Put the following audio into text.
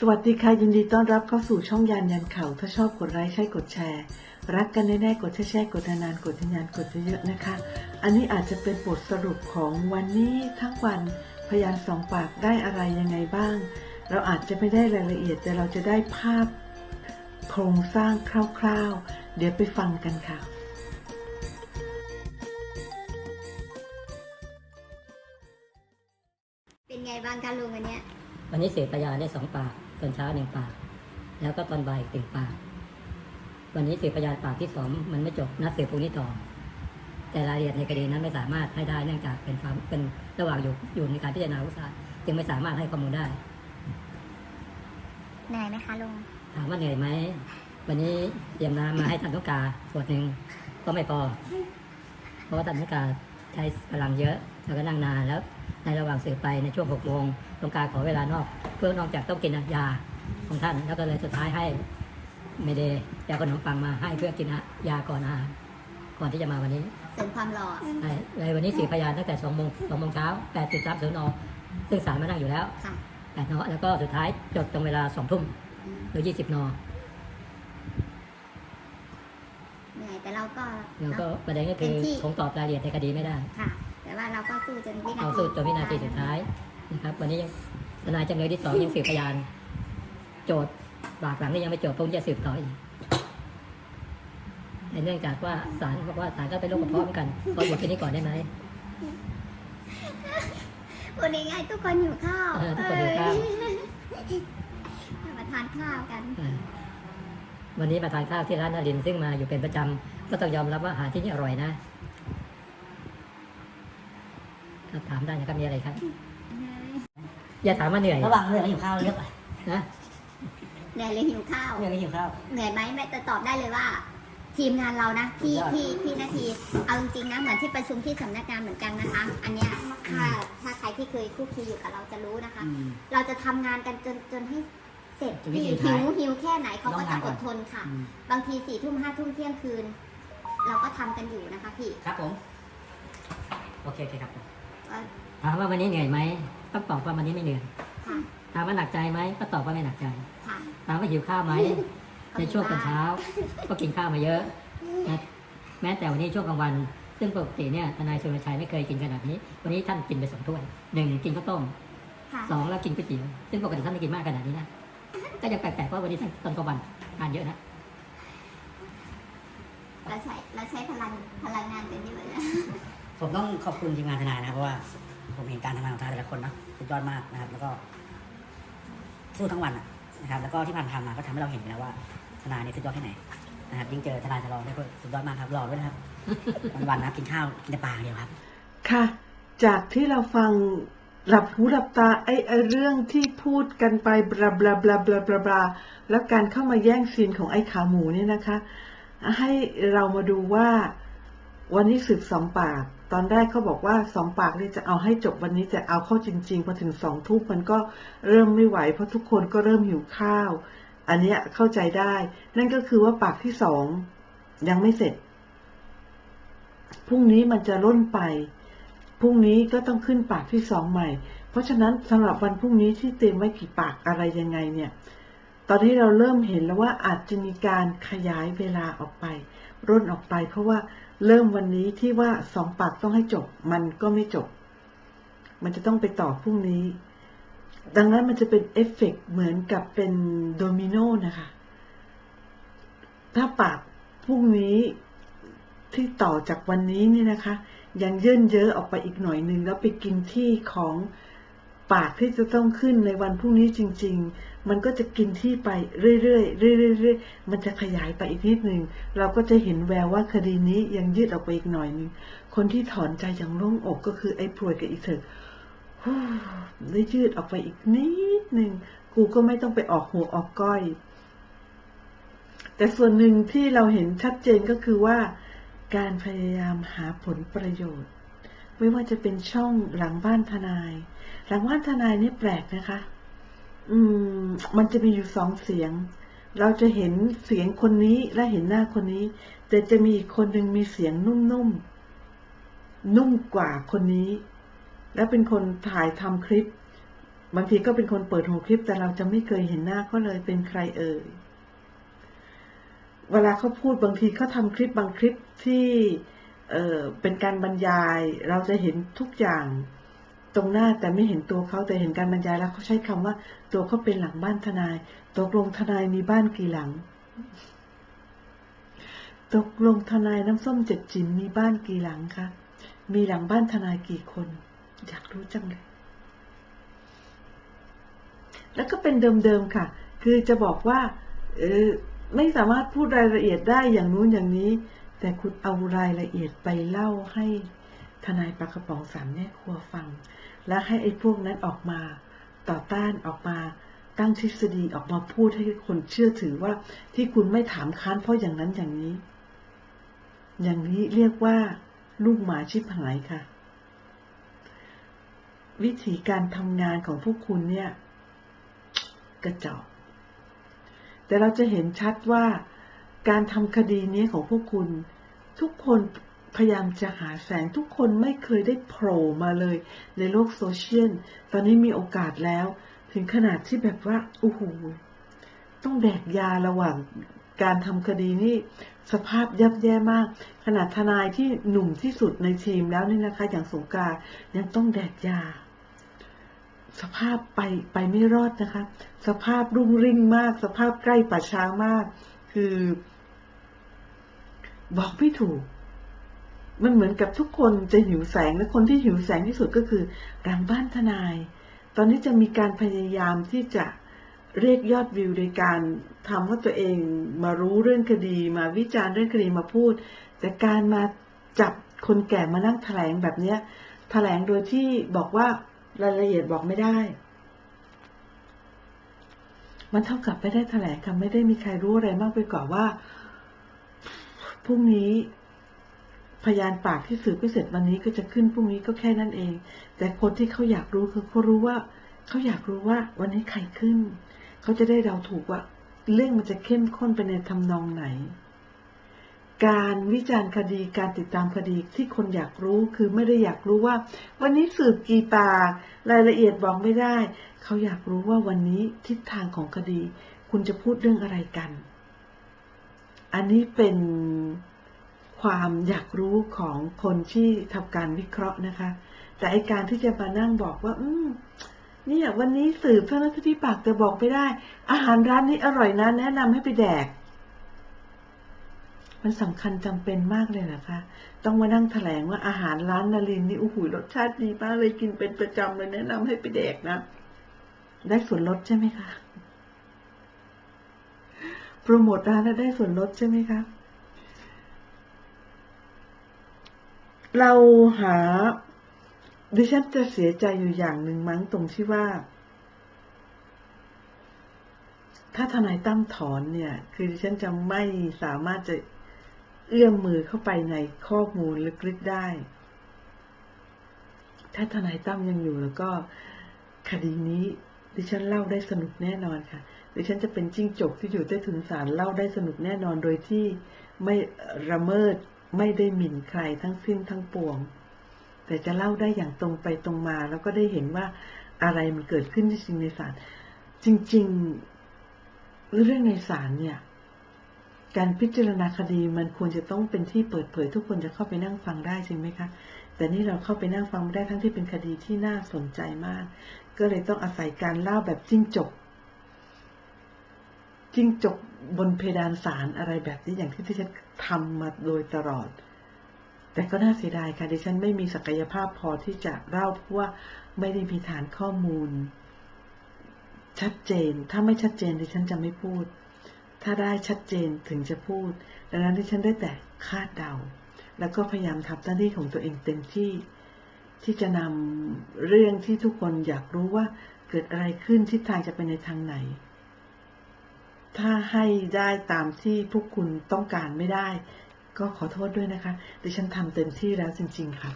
สวัสดีค่ะยินดีต้อนรับเข้าสู่ช่องยานยันเขาถ้าชอบกดไลค์ใช่กดแชร์ รักกันแน่ๆกดแชร์ๆกดนานๆกดนานๆกดเยอะๆนะคะ อันนี้อาจจะเป็นบทสรุปของวันนี้ทั้งวันพยานสองปากได้อะไรยังไงบ้าง เราอาจจะไม่ได้รายละเอียดแต่เราจะได้ภาพโครงสร้างคร่าวๆ เดี๋ยวไปฟังกันค่ะเป็นไงบ้างคะลุงอันเนี้ยวันนี้เสียพยานได้สองปาก ตอนเช้าหนึ่งปาก แล้วก็ตอนบ่ายอีกหนึ่งปาก วันนี้เสียพยานปากที่สองมันไม่จบนัดเสียพรุ่งนี้ต่อ แต่รายละเอียดในคดีนั้นไม่สามารถให้ได้เนื่องจากเป็นความเป็นระหว่างอยู่อยู่ในการพิจารณาอุตสาหจึงไม่สามารถให้ข้อมูลได้เหนื่อยไหมคะลุงถามว่าเหนื่อยไหมวันนี้เตรียมน้ำมาให้ท่านต้องการขวดหนึ่งก็ไม่พอ เพราะว่าท่านต้องการใช้พลังเยอะแล้วก็นั่งนานแล้ว ในระหว่างสืบไปในช่วงหกโมงต้องการขอเวลานอก เพื่อนอกจากต้องกินยาของท่าน แล้วก็เลยสุดท้ายให้เมเดย์ยาขนมปังมาให้เพื่อกินยาก่อนอาหารก่อนที่จะมาวันนี้เสริมความหล่อใช่เลยวันนี้สี่พยานตั้งแต่สองโมงสองโมงเช้าแปดจุดสามศูนย์นซึ่งสารมานั่งอยู่แล้วค่ะแปดนอแล้วก็สุดท้ายจบตรงเวลาสองทุ่มอืมหรือยี่สิบนอเหนื่อยแต่เราก็แล้วก็เนอะประเด็นก็คือเต็มที่คงตอบรายละเอียดในคดีไม่ได้ค่ะ แต่ว่าเราก็สู้จนวินาทีเอาสู้จนวินาทีสุดท้ายนะครับ วันนี้ยัง ทนายจำเลยที่สองยังสืบพยาน โจทย์บากหลังนี่ยังไม่จบเพราะจะสืบต่ออีกแต่เนื่องจากว่าศาลบอกว่าศาลก็เป็นโรคกระเพาะเหมือนกันขอหยุดแค่นี้ก่อนได้ไหมวันนี้ไงทุกคนหิวข้าวเออทุกคนหิวข้าวเอ้ยมาทานข้าวกันอ่าวันนี้มาทานข้าวที่ร้านนารินทร์ซึ่งมาอยู่เป็นประจำก็ต้องยอมรับว่าอาหารที่นี่อร่อยนะครับถามได้นะครับมีอะไรครับ อย่าถามว่าเหนื่อยระหว่างเหนื่อยกับหิวข้าวเลือกอะไรนะเหนื่อยเลยหิวข้าวเหนื่อยกับหิวข้าว เหนื่อยไหมแม่จะตอบได้เลยว่า ทีมงานเรานะพี่สุดยอด พี่พี่นาทีเอาจริงๆนะเหมือนที่ประชุมที่สำนักงานเหมือนกันนะคะ อันเนี้ยถ้าถ้าใครที่เคยคุกคีอยู่กับเราจะรู้นะคะเราจะทำงานกันจนจนให้เสร็จจนวิพี่ธีหิท้ายวหิวแค่ไหนเขาก็ต้องจะงานก่ออน ดทนค่ะ อืมบางทีสี่ทุ่มห้าทุ่มเที่ยงคืน เราก็ทำกันอยู่นะคะพี่ ครับผม โอเคโอเคครับผมว่า ถามว่าวันนี้เหนื่อยไหมต้องตอบว่าวันนี้ไม่เหนื่อยค่ะถามว่าหนักใจไหมก็ตอบว่าไม่หนักใจค่ะถามว่าหิวข้าวไหมในช่วงตอนเช้า ก็กินข้าวมาเยอะนะแม้แต่วันนี้ช่วงกลางวัน ซึ่งปกติเนี่ยทนายสุรชัยไม่เคยกินขนาดนี้ วันนี้ท่านกินไปสองถ้วยหนึ่งกินข้าวต้มค่ะสองแล้วกินก๋วยเตี๋ยวซึ่งปกติท่านไม่กินมากขนาดนี้นะก็ยังแปลกๆว่าวันนี้ท่านตอนกลางวันทานเยอะนะเราใช้เราใช้พลังพลังงานกันเยอะนะ ผมต้องขอบคุณทีมงานทนายนะครับเพราะว่าผมเห็นการทำงานของทนายแต่ละคนเนาะสุดยอดมากนะครับ แล้วก็สู้ทั้งวันนะครับ แล้วก็ที่ผ่านๆมาก็ทำให้เราเห็นแล้วว่าทนายนี่สุดยอดแค่ไหนนะครับยิ่งเจอทนายจะรอได้ก็สุดยอดมากครับรอด้วยนะครับวันๆนะกินข้าวกินแต่ปลาเดียวครับ ค่ะ จากที่เราฟังหลับหูหลับตาไอ้ไอเรื่องที่พูดกันไปบลาบลาบลาบลาบลาบลาแล้วการเข้ามาแย่งซีนของไอ้ขาหมูเนี่ยนะคะ ให้เรามาดูว่าวันนี้สืบสองปาก ตอนแรกเขาบอกว่าสองปากเนี่ยจะเอาให้จบวันนี้จะเอาเข้าจริงๆพอถึงสองทุ่มมันก็เริ่มไม่ไหว เพราะทุกคนก็เริ่มหิวข้าว อันนี้เข้าใจได้ นั่นก็คือว่าปากที่สองยังไม่เสร็จพรุ่งนี้มันจะล่นไปพรุ่งนี้ก็ต้องขึ้นปากที่สองใหม่ เพราะฉะนั้นสำหรับวันพรุ่งนี้ที่เตรียมไว้กี่ปากอะไรยังไงเนี่ย ตอนนี้เราเริ่มเห็นแล้วว่าอาจจะมีการขยายเวลาออกไป ร่นออกไป เพราะว่า เริ่มวันนี้ที่ว่าสองปากต้องให้จบ มันก็ไม่จบ มันจะต้องไปต่อพรุ่งนี้ ดังนั้นมันจะเป็นเอฟเฟกต์เหมือนกับเป็นโดมิโนนะคะ ถ้าปากพรุ่งนี้ที่ต่อจากวันนี้นี่นะคะ ยังเยื่นเยอะออกไปอีกหน่อยหนึ่งแล้วไปกินที่ของ ปากที่จะต้องขึ้นในวันพรุ่งนี้จริง ๆ มันก็จะกินที่ไปเรื่อยๆเรื่อยๆมันจะขยายไปอีกนิดหนึ่งเราก็จะเห็นแววว่าคดีนี้ยังยืดออกไปอีกหน่อยนึงคนที่ถอนใจอย่างโล่งอกก็คือไอ้พรวยกับอีเถิดฮู้ได้ยืดออกไปอีกนิดหนึ่งกูก็ไม่ต้องไปออกหัวออกก้อย แต่ส่วนหนึ่งที่เราเห็นชัดเจนก็คือว่า การพยายามหาผลประโยชน์ ไม่ว่าจะเป็นช่องหลังบ้านทนาย หลังบ้านทนายนี่แปลกนะคะ อืม มันจะมีอยู่สองเสียง เราจะเห็นเสียงคนนี้และเห็นหน้าคนนี้ แต่จะมีอีกคนหนึ่งมีเสียงนุ่มๆ นุ่มกว่าคนนี้ และเป็นคนถ่ายทำคลิป บางทีก็เป็นคนเปิดหูคลิป แต่เราจะไม่เคยเห็นหน้าเขาเลยเป็นใครเอ่ย เวลาเขาพูดบางทีเขาทำคลิปบางคลิปที่ เเป็นการบรรยายเราจะเห็นทุกอย่างตรงหน้าแต่ไม่เห็นตัวเขาแต่เห็นการบรรยายแล้วเขาใช้คำว่า ตัวเขาเป็นหลังบ้านทนาย ตกลงทนายมีบ้านกี่หลัง ตกลงทนายน้ำส้มเจ็ดจิ๋มมีบ้านกี่หลังคะมีหลังบ้านทนายกี่คน อยากรู้จังเลยแล้วก็เป็นเดิมๆค่ะ คือจะบอกว่าไม่สามารถพูดรายละเอียดได้อย่างนู้นอย่างนี้ แต่คุณเอารายละเอียดไปเล่าให้ทนายปากกระป๋องสามแม่ครัวฟัง และให้ไอ้พวกนั้นออกมาต่อต้านออกมาตั้งทฤษฎีออกมาพูดให้คนเชื่อถือว่าที่คุณไม่ถามค้านเพราะอย่างนั้นอย่างนี้ อย่างนี้เรียกว่า ลูกหมาชิบหายค่ะ วิธีการทำงานของพวกคุณเนี่ย กระจอกแต่เราจะเห็นชัดว่า การทำคดีนี้ของพวกคุณ ทุกคนพยายามจะหาแสงทุกคนไม่เคยได้โผล่มาเลย ในโลกโซเชียล ตอนนี้มีโอกาสแล้ว ถึงขนาดที่แบบว่าโอ้โหต้องแดกยาระหว่างการทำคดีนี่สภาพยับแย่มาก ขนาดทนายที่หนุ่มที่สุดในทีมแล้วนี่นะคะ อย่างสงการยังต้องแดกยา สภาพไปไปไม่รอดนะคะ สภาพรุ่งริ่งมาก สภาพใกล้ป่าช้ามาก คือ บอกไม่ถูก มันเหมือนกับทุกคนจะหิวแสงและคนที่หิวแสงที่สุดก็คือหลังบ้านทนาย ตอนนี้จะมีการพยายามที่จะเรียกยอดวิวโดยการทำว่าตัวเองมารู้เรื่องคดี มาวิจารณ์เรื่องคดีมาพูด แต่การมาจับคนแก่มานั่งแถลงแบบเนี้ยแถลงโดยที่บอกว่ารายละเอียดบอกไม่ได้ มันเท่ากับไม่ได้แถลงค่ะไม่ได้มีใครรู้อะไรมากไปกว่าว่า พรุ่งนี้ พยานปากที่สืบไม่เสร็จวันนี้ก็จะขึ้นพรุ่งนี้ก็แค่นั้นเอง แต่คนที่เขาอยากรู้คือเขารู้ว่าเขาอยากรู้ว่าวันนี้ใครขึ้น เขาจะได้เดาถูกว่า เรื่องมันจะเข้มข้นไปในทำนองไหน การวิจารณ์คดีการติดตามคดีที่คนอยากรู้คือไม่ได้อยากรู้ว่า วันนี้สืบกี่ปากรายละเอียดบอกไม่ได้ เขาอยากรู้ว่าวันนี้ทิศทางของคดี คุณจะพูดเรื่องอะไรกัน อันนี้เป็นความอยากรู้ของคนที่ทำการวิเคราะห์นะคะ แต่ไอการที่จะมานั่งบอกว่า อืมเนี่ยวันนี้สืบเท่านั้นที่ปากแต่บอกไม่ได้ อาหารร้านนี้อร่อยนะแนะนำให้ไปแดก มันสำคัญจำเป็นมากเลยนะคะ ต้องมานั่งแถลงว่าอาหารร้านนารินนี่โอ้โหรสชาติดีมากเลยกินเป็นประจำเลยแนะนำให้ไปแดกนะ ได้ส่วนลดใช่ไหมคะ โปรโมทร้านแล้วได้ส่วนลดใช่ไหมคะ เราหาดิฉันจะเสียใจอยู่อย่างหนึ่งมั้งตรงที่ว่า ถ้าทนายตั้มถอนเนี่ย คือดิฉันจะไม่สามารถจะเอื้อมมือเข้าไปในข้อมูลลึกๆได้ ถ้าทนายตั้มยังอยู่แล้วก็คดีนี้ดิฉันเล่าได้สนุกแน่นอนค่ะ ดิฉันจะเป็นจิ้งจกที่อยู่ใต้ถุนศาลเล่าได้สนุกแน่นอนโดยที่ไม่ระเมิดไม่ได้หมิ่นใครทั้งสิ้นทั้งปวง แต่จะเล่าได้อย่างตรงไปตรงมา แล้วก็ได้เห็นว่าอะไรมันเกิดขึ้นจริงในศาลจริง ๆ เรื่องในศาลเนี่ย การพิจารณาคดีมันควรจะต้องเป็นที่เปิดเผย ทุกคนจะเข้าไปนั่งฟังได้จริงไหมคะ แต่นี่เราเข้าไปนั่งฟังไม่ได้ทั้งที่เป็นคดีที่น่าสนใจมาก ก็เลยต้องอาศัยการเล่าแบบจิ้งจก จิ้งจกบนเพดานศาลอะไรแบบนี้อย่างที่ที่ฉันทำมาโดยตลอด แต่ก็น่าเสียดายค่ะดิฉันไม่มีศักยภาพพอที่จะเล่าเพราะว่าไม่ได้มีฐานข้อมูล ชัดเจน ถ้าไม่ชัดเจนดิฉันจะไม่พูด ถ้าได้ชัดเจนถึงจะพูด ดังนั้นดิฉันได้แต่คาดเดา แล้วก็พยายามทำหน้าที่ของตัวเองเต็มที่ ที่จะนำเรื่องที่ทุกคนอยากรู้ว่าเกิดอะไรขึ้นทิศทางจะไปในทางไหน ถ้าให้ได้ตามที่พวกคุณต้องการไม่ได้ ก็ขอโทษด้วยนะคะ ดิฉันทำเต็มที่แล้วจริง ๆ ค่ะ